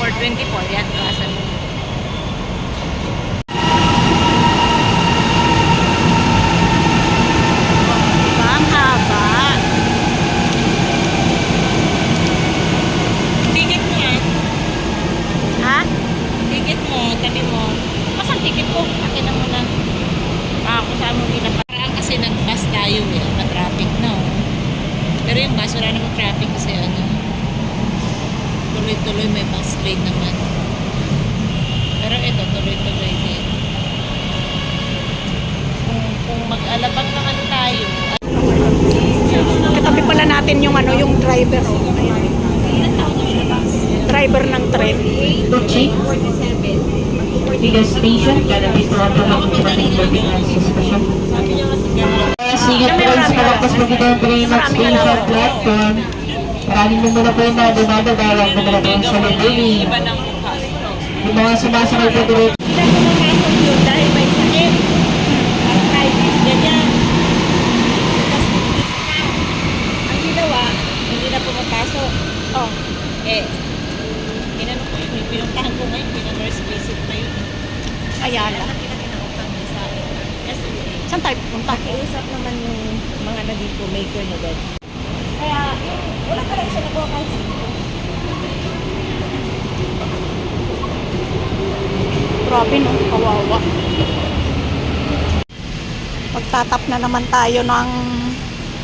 424. Yan, iwasan mo. Tayo eh. Ma-traffic na oh. Pero yung bus, wala namang traffic kasi ano. Tuloy-tuloy may bus lane naman. Pero ito, tuloy-tuloy din. Kung, kung mag-alabang naman tayo, Katabi pala natin yung ano, yung driver. Oh. Ayan. Driver ng train. Kochi, Liga Station, Canada Toronto, Makikinig, Balikan, Suspension. Singat po kayo sa kalakpas magiging train at station platform. Maraming numero po na dumadagawang numero po sa mukha. Yung mga sumasakay po dito dahil may sakit. Arthritis, ganyan. Tapos, ang ginawa, hindi na pumapasok. Oh. Eh, pinano ko yun, pinuntahan ko ngayon, pinag-nurse visit na yun. Ayala. Saan tayo pupunta? pakiusap naman yung mga nandito, maker na dad. Kaya, wala pa rin siya nagawa kahit sino. Grabe no, kawawa. Pagtatap na naman tayo ng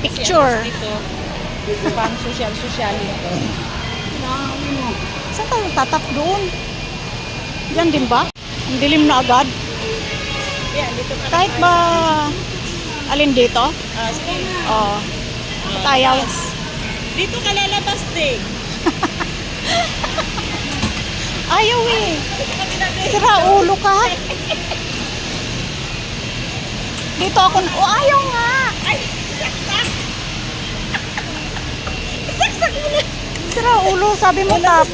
picture. Dito, pang social-social ito. Saan tayo tatap doon? Diyan din ba? Ang dilim na agad. Yan, dito ka Kahit ba alin dito? Ah, sige. Oo. Labas. Dito ka lalabas din. Ayaw eh. Sira ulo ka. Dito ako. Oh, ayaw nga. Ay, saksak! saksak mo na! Sira ulo. Sabi mo tap.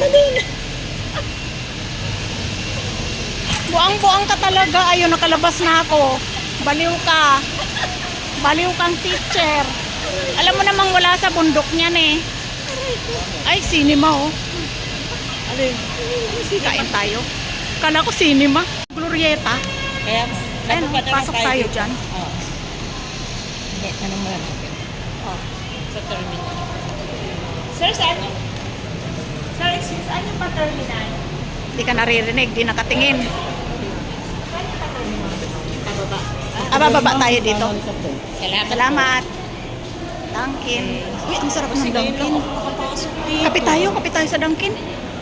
Buang-buang ka talaga. Ayun, nakalabas na ako. Baliw ka. Baliw kang teacher. Alam mo namang wala sa bundok niyan eh. Ay, cinema oh. Alin? Kain tayo. Kala ko cinema. Glorieta. Kaya, na pasok tayo dyan. Oo. Hindi, tanong mo lang. Oh. Sa terminal. Sir, saan yung... Sir, excuse, saan yung pa-terminal? Hindi ka naririnig, di nakatingin. Pababa. Ah, bababa tayo dito. Salamat. Salamat. Dunkin. Uy, ang sarap ng Dunkin. Kape tayo, kape tayo sa Dunkin.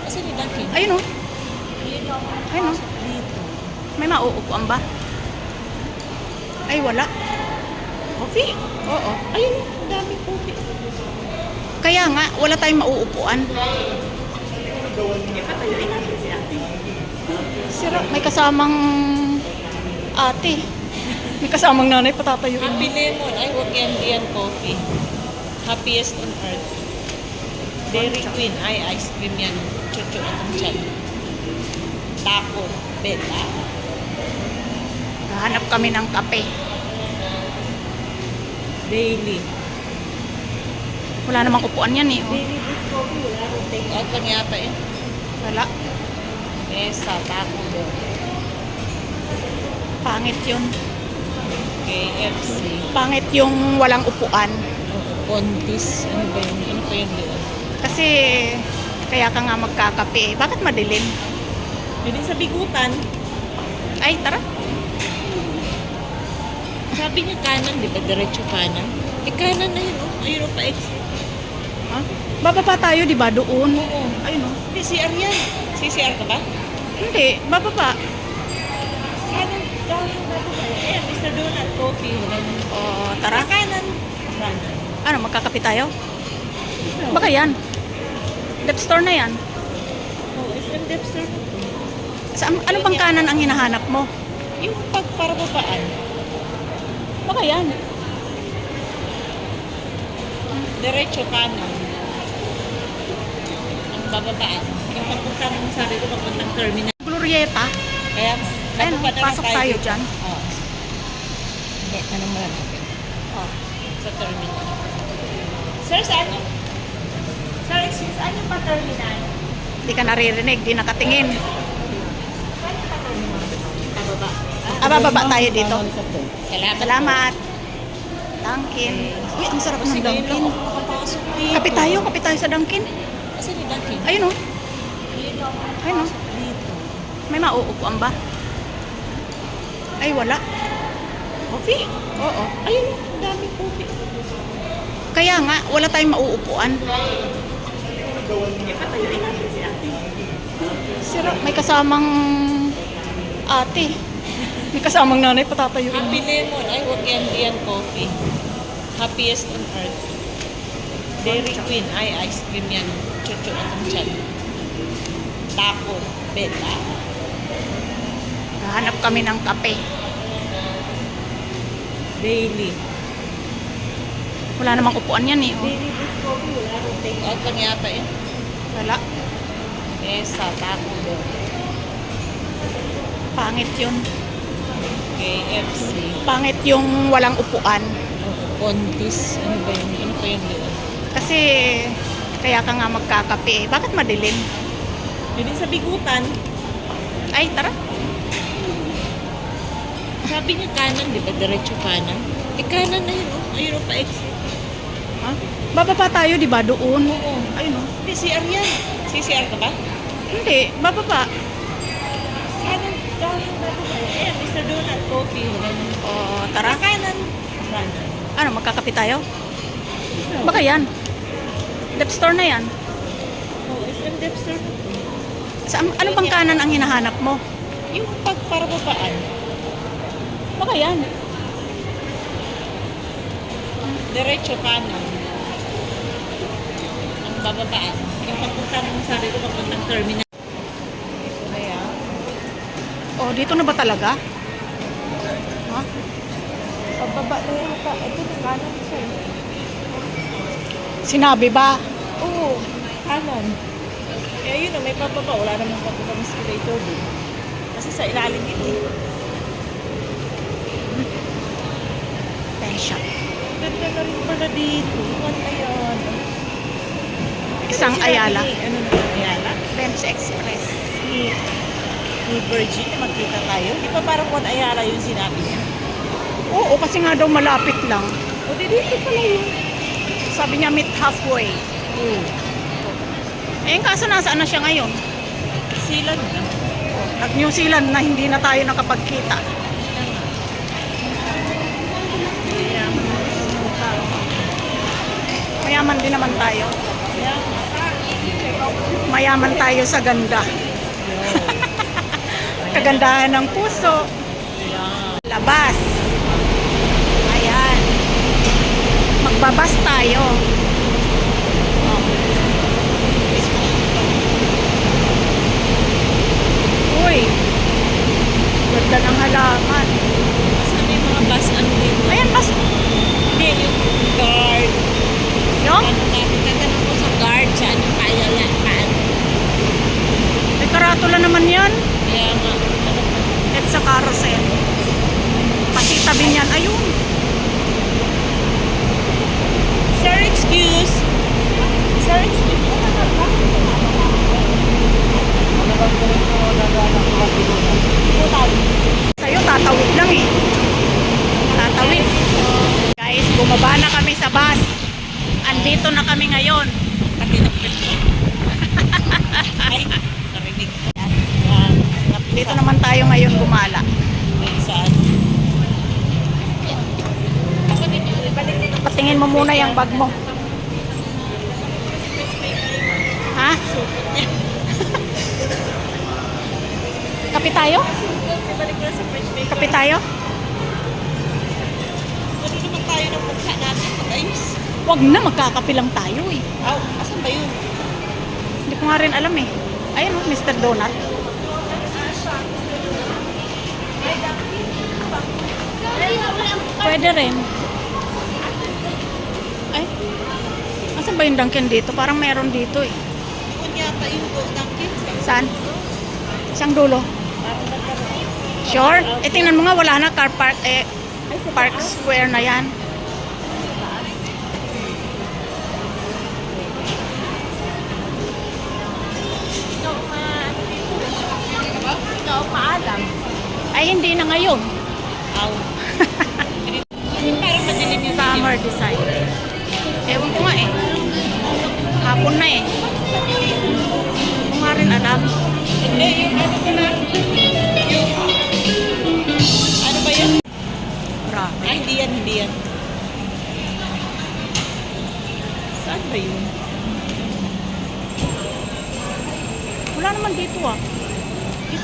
Kasi ni Dunkin. Ayun oh. Ayun oh. May mauupuan ba? Ay, wala. Coffee? Oo. Ayun, dami coffee. Kaya nga, wala tayong mauupuan. Sira, may kasamang ate. May kasamang nanay patatayuin. Happy Lemon. Huwag yan yan coffee. Happiest on earth. Dairy Queen. Ay, ice cream yan. Chuchu atong chan. Taco. Beta. Hanap kami ng kape. Daily. Wala namang upuan yan eh. Oh. Daily with coffee. Wala rin take out lang yata yun. Wala. Mesa. Taco Bell. Pangit yun. KFC. Pangit yung walang upuan. Contis. Ano ba yun? Ano pa yun doon? Kasi kaya ka nga magkakape. Bakit madilim? Pwede sa bigutan. Ay, tara. Sabi niya kanan, di ba? Diretso kanan. Eh, kanan na yun, oh. Ayun, oh, pa-exit. Ha? Bababa tayo, di ba? Doon. Oo. Ayun oh. Hindi, CR yan. CCR ka ba? Hindi, bababa. Kanan, kanan kayo. Ayan, Mr. Donald, coffee. Oo, Tara, tara. kanan. Kanan. Ano, magkakape tayo? Baka yan. Left store na yan. Oh, SM Depster na to. Sa, ano bang kanan ang hinahanap mo? Yung pag para babaan, Baka yan. diretso kanan. Ang bababaan. Yung pagpunta mo sabi ko, papuntang terminal. Glorieta. Kaya, Ayun, pasok tayo dito. dyan. Oo. Hindi, tanong mo lang. Oh. Sa terminal. Sir, saan yung... Sir, excuse, saan yung pa-terminal? Di ka naririnig, di nakatingin. Ah, bababa tayo dito. Salamat. Salamat. Dunkin. Uy, ang sarap ng Dunkin. Kape tayo, kape tayo sa Dunkin. Kasi ni Dunkin. Ayun oh. Ayun oh. Dito. May mauupuan ba? Ay, wala. Coffee? Oo. Ayun, daming coffee. Kaya nga, wala tayong mauupuan. Sira, may kasamang ate. May kasamang nanay patatayuin. Happy Lemon. Ay, huwag yan. Yan coffee. Happiest on earth. Dairy Queen. Ay, ice cream yan. Chuchu atong chan. Taco. Beta. Hanap kami ng kape. Daily. Wala namang upuan yan eh. Oh. Out lang yata yun. Wala. Mesa. Taco Bell. Pangit yun. KFC. Pangit yung walang upuan. Contis. Ano ba yun? Ano pa yun doon? Kasi kaya ka nga magkakape. eh. Bakit madilim? Yun din sa bigutan. Ay, tara. Sabi niya kanan, di ba? Diretso kanan. Eh, kanan na yun. Oh. Ayun oh, pa-exit. Ha? Bababa tayo, di ba? Doon. Oo. Ayun oh. Hindi, CR yan. CCR ka ba? Hindi, bababa. Kanan, kanan na ba? Ayan, Mr. Donut Coffee. Na. Oo, Tara. tara. Kanan. Ano, magkakape tayo? Baka yan. Dep store na yan. Oh, SM Depster na to. Sa, ano bang kanan ang hinahanap mo? Yung pag para babaan. Baka yan. Diretso kanan. Bababaan. Yung papunta ng sabi ko, papuntang terminal. Ito na yan. Oh, dito na ba talaga? Ha? Pababa na yata. Ito na kanan siya. eh. Sinabi ba? Oo, kanan. Eh, yun na, may pababa. Wala namang ng escalator din. Kasi sa ilalim yun eh. Pen shop. Ganda na rin pala dito. What ayan? Isang Ayala. Ano na Ayala? Bench Express. Ni, ni Virgin na magkita tayo. Di ba parang Juan Ayala yung sinabi niya? Oo, kasi nga daw malapit lang. O, di dito pala yun. Sabi niya meet halfway. Oo. Eh, yung kaso nasaan na siya ngayon? Silan na. Nag New Zealand na hindi na tayo nakapagkita. Mayaman din naman tayo. Mayaman tayo sa ganda. Kagandahan ng puso. Labas. Ayan. Magbabas tayo. Uy. Ganda ng halaman. Saan yung mga bus ano dito? Ayan, bas. Hindi, yung guard. Yung? Ano natin, tatanong ko sa guard, saan yung kaya yan? Paano? May karatula naman yan. Kaya nga, ano pa? At sa carousel. Pati tabi niyan. Ayun. Sir, excuse. Sir, excuse. Sa'yo, tatawid lang eh. Tatawid. Guys, bumaba na kami sa bus. Andito na kami ngayon. Pakinapit ko. Ay, narinig ko. Yan. Dito naman tayo ngayon gumala. Saan? Patingin mo muna yung bag mo. Ha? Kape tayo? Kape tayo? Ano naman tayo ng mukha natin? Mag-ayos. Wag na, magkakape lang tayo eh. Aw, asan ba yun? Hindi ko nga rin alam eh. Ayun oh, Mr. Donut. Pwede rin. Nasaan ba yung Dunkin dito? Parang meron dito eh. Yun yata yung Dunkin. Saan? Siyang dulo. Sure? Eh tingnan mo nga wala na car park eh. Park Square na yan. Ay hindi na ngayon.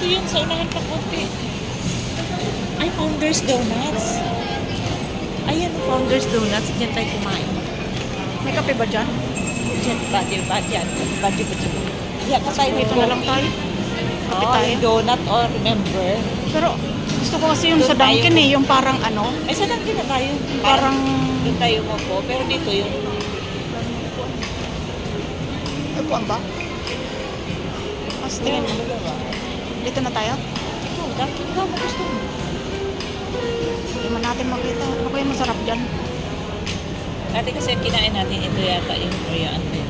Yun, sa unahan pa konti. Ay, Founders Donuts. Ayan, Founders Donuts. Diyan tayo kumain. May kape ba dyan? Diyan, badi, badi, yan. Badi, badi. Diyan ka tayo Dito na lang tayo. Kape Oh, tayo. yung donut or remember. Pero gusto ko kasi yung Doon sa Dunkin eh. Yung parang ano. Ay, sa lang na tayo. Parang... Doon tayo mo po. Pero dito yun. Ay, buwan ba? Mas tingin mo. Dito na tayo? Ito, dati ka mo gusto mo. Hindi man natin makita. Ano kaya masarap dyan? Dati kasi kinain natin, ito yata yung Korean din.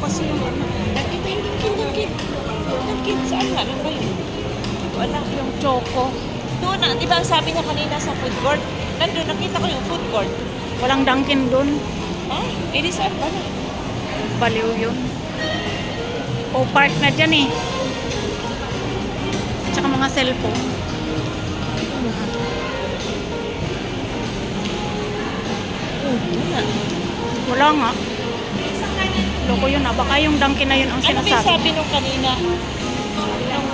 Kasi yung ano. Ito yung Dunkin, Dunkin. Dunkin, saan nga lang ba yun? Wala. Yung choco. Doon na, di ba sabi niya kanina sa food court? Nandun, nakita ko yung food court. Walang Dunkin dun. Ha? Eh, di saan ba na? Baliw yun. O park na dyan eh. Tsaka mga cellphone. Oh, wala. Nga. Loko yun ah. Baka yung Dunkin na yun ang Ano sinasabi. sabi nung kanina? Yung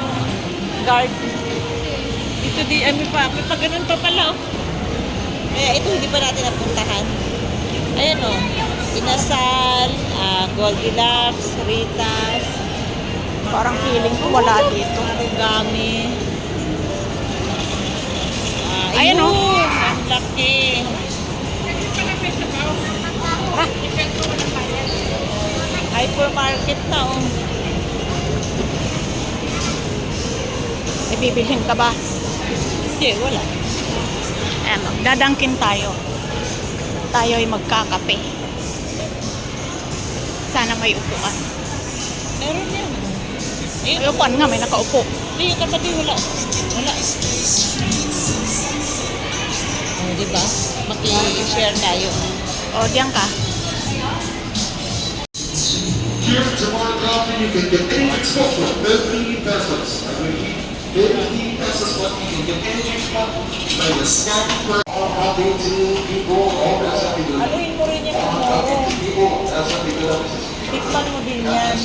guard. Ito di, may pa, may pa ganun pa pala oh. Kaya ito hindi pa natin napuntahan. Ayan oh. Inasal, ah, Goldilocks, Ritas, Parang feeling ko wala dito. Origami. Ah, Ayan, oh. ayun, Ang laki. Ah. Hypermarket na oh. May bibilhin ka ba? Hindi, wala. Ayan, magdadangkin tayo. Tayo ay magkakape. Sana may upuan. Meron yan. May upuan nga, may nakaupo. Hindi, yung katabi wala. Wala. Oh, di ba? Maki-share tayo. O, diyan ka. Here at Jamar Coffee, you can get anything spot for 50 pesos. I repeat, 50 pesos what you can get anything spot. Like a snack for all happy to people, all happy to Aluin mo rin yan all happy to people, that's what they do. Tikman mo din yan.